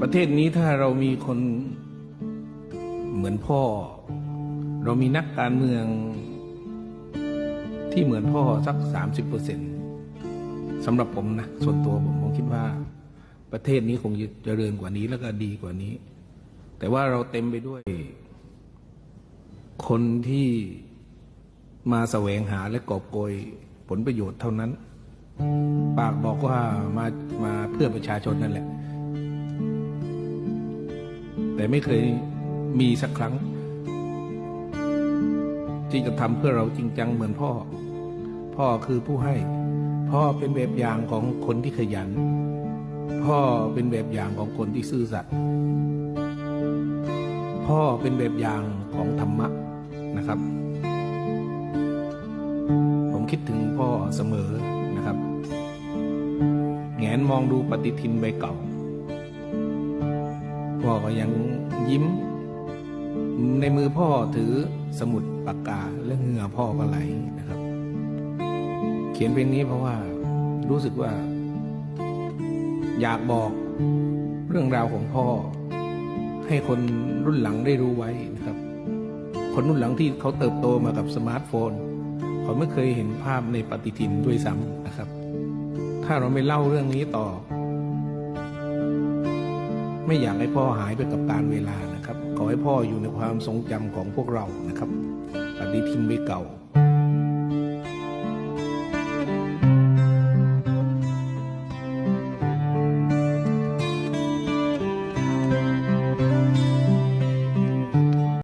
ประเทศนี้ถ้าเรามีคนเหมือนพ่อ เรามีนักการเมืองที่เหมือนพ่อสักสามสิบเปอร์เซ็นสำหรับผมนะส่วนตัวผมผมคิดว่า ประเทศนี้คงจะเจริญกว่านี้แล้วก็ดีกว่านี้ แต่ว่าเราเต็มไปด้วย คนที่มาแสวงหาและกอบโกยผลประโยชน์เท่านั้น ปากบอกว่ามามาเพื่อประชาชนนั่นแหละ แต่ไม่เคยมีสักครั้ง ที่จะทำเพื่อเราจริงจังเหมือนพ่อ พ่อคือผู้ให้ พ่อเป็นแบบอย่างของคนที่ขยัน พ่อเป็นแบบอย่างของคนที่ซื่อสัตย์พ่อเป็นแบบอย่างของธรรมะนะครับ ผมคิดถึงพ่อเสมอนะครับ แงนมองดูปฏิทินใบเก่า พ่อก็ยังยิ้ม ในมือพ่อถือสมุดปากกาและเหงื่อพ่อก็ไหลนะครับ เขียนเพลงนี้เพราะว่ารู้สึกว่า อยากบอกเรื่องราวของพ่อ ให้คนรุ่นหลังได้รู้ไว้นะครับ คนรุ่นหลังที่เขาเติบโตมากับสมาร์ทโฟนเขาไม่เคยเห็นภาพในปฏิทินด้วยซ้ำนะครับ ถ้าเราไม่เล่าเรื่องนี้ต่อ ไม่อยากให้พ่อหายไปกับการเวลานะครับ ขอให้พ่ออยู่ในความทรงจำของพวกเรานะครับปฏิทินไม่เก่า